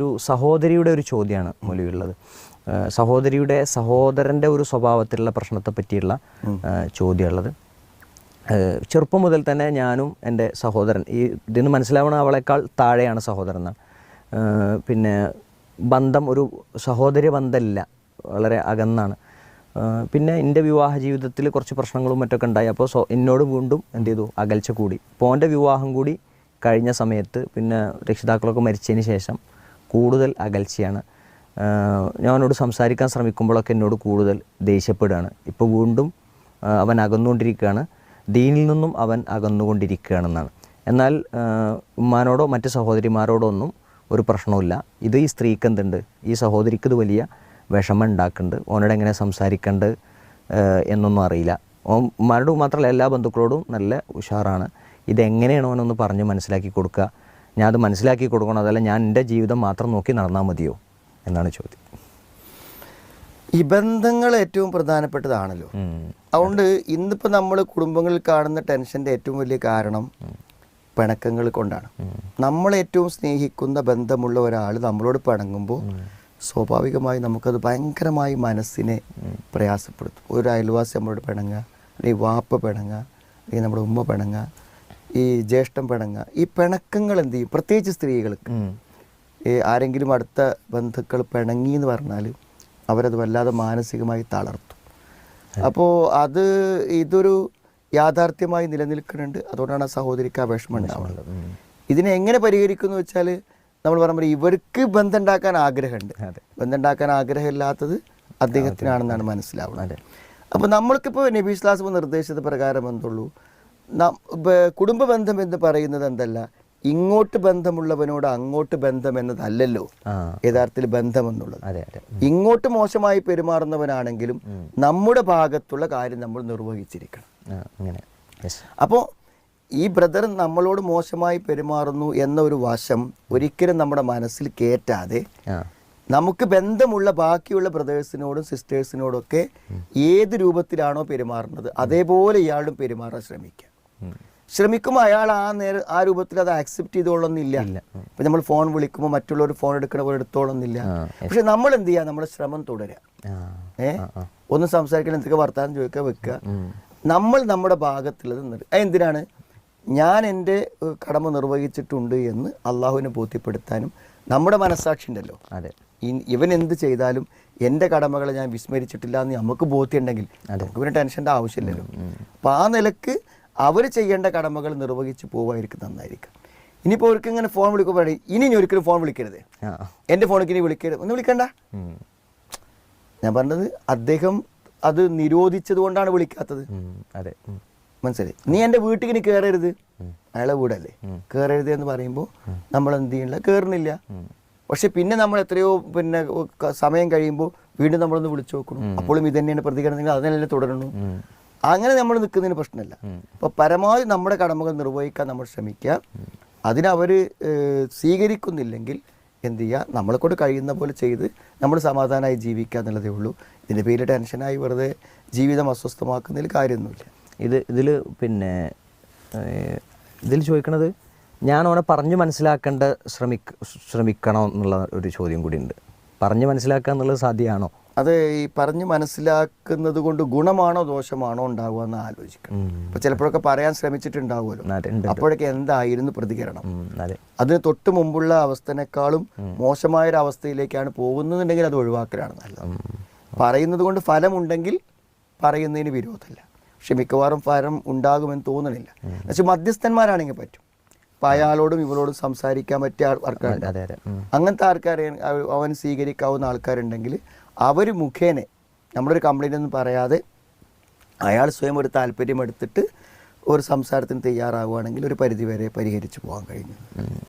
ഒരു സഹോദരിയുടെ ഒരു ചോദ്യമാണ് മൊലിയുള്ളത് സഹോദരിയുടെ സഹോദരന്റെ ഒരു സ്വഭാവത്തിലുള്ള പ്രശ്നത്തെ പറ്റിയുള്ള ചോദ്യമുള്ളത്. ചെറുപ്പം മുതൽ തന്നെ ഞാനും എന്റെ സഹോദരൻ ഈ ഇതിന് മനസ്സിലാവണ അവളെക്കാൾ താഴെയാണ് സഹോദരൻ എന്നാണ്. പിന്നെ ബന്ധം ഒരു സഹോദര ബന്ധമില്ല വളരെ അകന്നാണ്. പിന്നെ എന്റെ വിവാഹ ജീവിതത്തിൽ കുറച്ച് പ്രശ്നങ്ങളും മറ്റൊക്കെ ഉണ്ടായി. അപ്പോൾ സോ എന്നോട് വീണ്ടും എന്ത് ചെയ്തു? അകൽച്ച കൂടി. അപ്പോൾ എന്റെ വിവാഹം കൂടി കഴിഞ്ഞ സമയത്ത് പിന്നെ രക്ഷിതാക്കളൊക്കെ മരിച്ചതിന് ശേഷം കൂടുതൽ അകൽച്ചയാണ്. ഞാനോട് സംസാരിക്കാൻ ശ്രമിക്കുമ്പോഴൊക്കെ എന്നോട് കൂടുതൽ ദേഷ്യപ്പെടുകയാണ്. ഇപ്പോൾ വീണ്ടും അവൻ അകന്നുകൊണ്ടിരിക്കുകയാണ്. ദീനിൽ നിന്നും അവൻ അകന്നുകൊണ്ടിരിക്കുകയാണെന്നാണ്. എന്നാൽ ഉമ്മാനോടോ മറ്റ് സഹോദരിമാരോടോ ഒന്നും ഒരു പ്രശ്നവുമില്ല. ഇത് ഈ സ്ത്രീക്ക് എന്തുണ്ട്? ഈ സഹോദരിക്ക് ഇത് വലിയ വിഷമം ഉണ്ടാക്കുന്നുണ്ട്. ഓനോട് എങ്ങനെ സംസാരിക്കേണ്ടത് എന്നൊന്നും അറിയില്ല. ഓ ഉമ്മാനോട് മാത്രമല്ല എല്ലാ ബന്ധുക്കളോടും നല്ല ഉഷാറാണ്. ഇതെങ്ങനെയാണ് ഓനൊന്ന് പറഞ്ഞ് മനസ്സിലാക്കി കൊടുക്കുക? ഞാൻ അത് മനസ്സിലാക്കി കൊടുക്കണം അതല്ല ഞാൻ എന്റെ ജീവിതം മാത്രം നോക്കി നടന്നാൽ മതിയോ എന്നാണ് ചോദ്യം. ഈ ബന്ധങ്ങൾ ഏറ്റവും പ്രധാനപ്പെട്ടതാണല്ലോ. അതുകൊണ്ട് ഇന്നിപ്പോൾ നമ്മൾ കുടുംബങ്ങളിൽ കാണുന്ന ടെൻഷന്റെ ഏറ്റവും വലിയ കാരണം പിണക്കങ്ങൾ കൊണ്ടാണ്. നമ്മൾ ഏറ്റവും സ്നേഹിക്കുന്ന ബന്ധമുള്ള ഒരാൾ നമ്മളോട് പിണങ്ങുമ്പോൾ സ്വാഭാവികമായി നമുക്കത് ഭയങ്കരമായി മനസ്സിനെ പ്രയാസപ്പെടുത്തും. ഒരു അയൽവാസി നമ്മളോട് പിണങ്ങുക അല്ലെങ്കിൽ വാപ്പ പിണങ്ങുക അല്ലെങ്കിൽ നമ്മുടെ ഉമ്മ പിണങ്ങുക ഈ ജ്യേഷ്ഠം പിണങ്ങ ഈ പിണക്കങ്ങൾ എന്ത് ചെയ്യും? പ്രത്യേകിച്ച് സ്ത്രീകൾക്ക്. ഈ ആരെങ്കിലും അടുത്ത ബന്ധുക്കൾ പിണങ്ങി എന്ന് പറഞ്ഞാൽ അവരത് വല്ലാതെ മാനസികമായി തളർത്തും. അപ്പോൾ അത് ഇതൊരു യാഥാർത്ഥ്യമായി നിലനിൽക്കുന്നുണ്ട്. അതുകൊണ്ടാണ് ആ സഹോദരിക്ക് ആ വിഷമം ഉണ്ടാവുന്നത്. ഇതിനെ എങ്ങനെ പരിഹരിക്കുന്നു വെച്ചാൽ നമ്മൾ പറയുമ്പോൾ ഇവർക്ക് ബന്ധം ഉണ്ടാക്കാൻ ആഗ്രഹമുണ്ട്. ബന്ധം ഉണ്ടാക്കാൻ ആഗ്രഹമില്ലാത്തത് അദ്ദേഹത്തിനാണെന്നാണ് മനസ്സിലാവുന്നത്. അപ്പോൾ നമ്മൾക്കിപ്പോൾ നബി ലാസ് നിർദ്ദേശിച്ചത് പ്രകാരം എന്തുള്ളൂ? കുടുംബ ബന്ധം എന്ന് പറയുന്നത് എന്തല്ല? ഇങ്ങോട്ട് ബന്ധമുള്ളവനോട് അങ്ങോട്ട് ബന്ധം എന്നതല്ലല്ലോ. യഥാർത്ഥത്തിൽ ബന്ധം എന്നുള്ളത് ഇങ്ങോട്ട് മോശമായി പെരുമാറുന്നവനാണെങ്കിലും നമ്മുടെ ഭാഗത്തുള്ള കാര്യം നമ്മൾ നിർവഹിച്ചിരിക്കണം. അപ്പോൾ ഈ ബ്രദർ നമ്മളോട് മോശമായി പെരുമാറുന്നു എന്ന ഒരു വശം ഒരിക്കലും നമ്മുടെ മനസ്സിൽ കയറ്റാതെ നമുക്ക് ബന്ധമുള്ള ബാക്കിയുള്ള ബ്രദേഴ്സിനോടും സിസ്റ്റേഴ്സിനോടൊക്കെ ഏത് രൂപത്തിലാണോ പെരുമാറുന്നത് അതേപോലെ ഇയാളും പെരുമാറാൻ ശ്രമിക്കുക. ഉം. ശ്രമിക്കുമ്പോൾ അയാൾ ആ നേര ആ രൂപത്തിൽ അത് ആക്സെപ്റ്റ് ചെയ്തോളന്നില്ല. ഇപ്പൊ നമ്മൾ ഫോൺ വിളിക്കുമ്പോൾ മറ്റുള്ളവർ ഫോൺ എടുക്കണ പോലെ എടുത്തോളന്നില്ല. പക്ഷെ നമ്മൾ എന്ത് ചെയ്യുക നമ്മുടെ ശ്രമം തുടരുക ഏ? ഒന്ന് സംസാരിക്കണം എന്തൊക്കെ വർത്താനം ചോദിക്കുക വെക്കുക. നമ്മൾ നമ്മുടെ ഭാഗത്തുള്ളത് എന്തിനാണ്? ഞാൻ എന്റെ കടമ നിർവഹിച്ചിട്ടുണ്ട് എന്ന് അള്ളാഹുവിനെ ബോധ്യപ്പെടുത്താനും നമ്മുടെ മനസ്സാക്ഷി ഉണ്ടല്ലോ അതെ ഇവൻ എന്ത് ചെയ്താലും എന്റെ കടമകളെ ഞാൻ വിസ്മരിച്ചിട്ടില്ല എന്ന് നമുക്ക് ബോധ്യമുണ്ടെങ്കിൽ നമുക്ക് പിന്നെ ടെൻഷന്റെ ആവശ്യമില്ലല്ലോ. അപ്പം ആ നിലയ്ക്ക് അവർ ചെയ്യേണ്ട കടമകൾ നിർവഹിച്ച് പോവായിരിക്കും നന്നായിരിക്കും. ഇനിയിപ്പോൾ അവർക്ക് ഇങ്ങനെ ഫോൺ വിളിക്കുമ്പോൾ ഇനി ഇനി ഒരിക്കലും ഫോൺ വിളിക്കരുത്. എന്റെ ഫോണിലേക്ക് ഇനി വിളിക്കരുത്. ഒന്ന് വിളിക്കണ്ട. ഞാൻ പറഞ്ഞത് അദ്ദേഹം അത് നിരോധിച്ചത് കൊണ്ടാണ് വിളിക്കാത്തത് അതെ. മനസ്സിലായി? നീ എന്റെ വീട്ടിൽ ഇനി കയറരുത് അയാളെ വീടല്ലേ? കയറരുത് എന്ന് പറയുമ്പോൾ നമ്മൾ എന്ത് ചെയ്യണില്ല? കയറുന്നില്ല പക്ഷെ പിന്നെ നമ്മൾ എത്രയോ പിന്നെ സമയം കഴിയുമ്പോൾ വീണ്ടും നമ്മളൊന്ന് വിളിച്ചു നോക്കണം. അപ്പോഴും ഇത് തന്നെയാണ് പ്രതികരണം. അതിനെ തുടരുന്നു അങ്ങനെ നമ്മൾ നിൽക്കുന്നതിന് പ്രശ്നമില്ല. അപ്പോൾ പരമാവധി നമ്മുടെ കടമകൾ നിർവഹിക്കാൻ നമ്മൾ ശ്രമിക്കുക. അതിനവർ സ്വീകരിക്കുന്നില്ലെങ്കിൽ എന്ത് ചെയ്യുക? നമ്മളെ കൊണ്ട് കഴിയുന്ന പോലെ ചെയ്ത് നമ്മൾ സമാധാനമായി ജീവിക്കുക എന്നുള്ളതേ ഉള്ളൂ. ഇതിന്റെ പേരിൽ ടെൻഷനായി വെറുതെ ജീവിതം അസ്വസ്ഥമാക്കുന്നതിൽ കാര്യമൊന്നുമില്ല. ഇത് ഇതിൽ പിന്നെ ഇതിൽ ചോദിക്കണത് ഞാൻ അവനെ പറഞ്ഞു മനസ്സിലാക്കേണ്ട ശ്രമിക്ക ശ്രമിക്കണം എന്നുള്ള ഒരു ചോദ്യം കൂടി ഉണ്ട്. പറഞ്ഞ് മനസ്സിലാക്കുക എന്നുള്ളത് സാധ്യമാണോ അത് ഈ പറഞ്ഞ് മനസ്സിലാക്കുന്നത് കൊണ്ട് ഗുണമാണോ ദോഷമാണോ ഉണ്ടാവുക എന്ന് ആലോചിക്കണം. അപ്പൊ ചിലപ്പോഴൊക്കെ പറയാൻ ശ്രമിച്ചിട്ടുണ്ടാവുമല്ലോ. അപ്പോഴൊക്കെ എന്തായിരുന്നു പ്രതികരണം? അതിന് തൊട്ട് മുമ്പുള്ള അവസ്ഥനേക്കാളും മോശമായ ഒരു അവസ്ഥയിലേക്കാണ് പോകുന്നതെന്നുണ്ടെങ്കിൽ അത് ഒഴിവാക്കലാണ് നല്ലത്. പറയുന്നത് കൊണ്ട് ഫലമുണ്ടെങ്കിൽ പറയുന്നതിന് വിരോധമല്ല. പക്ഷെ മിക്കവാറും ഫലം ഉണ്ടാകുമെന്ന് തോന്നണില്ല. പക്ഷെ മധ്യസ്ഥന്മാരാണെങ്കിൽ പറ്റും. അപ്പം അയാളോടും ഇവളോടും സംസാരിക്കാൻ പറ്റിയ ആൾ- ആൾക്കാരുണ്ട്. അങ്ങനത്തെ ആൾക്കാരെ അവ- അവൻ സ്വീകരിക്കാവുന്ന ആൾക്കാരുണ്ടെങ്കിൽ അവർ മുഖേന നമ്മളൊരു കംപ്ലൈന്റ് ഒന്നും പറയാതെ അയാൾ സ്വയം ഒരു താല്പര്യം എടുത്തിട്ട് ഒരു സംസാരത്തിന് തയ്യാറാവുകയാണെങ്കിൽ ഒരു പരിധിവരെ പരിഹരിച്ചു പോകാൻ കഴിഞ്ഞു.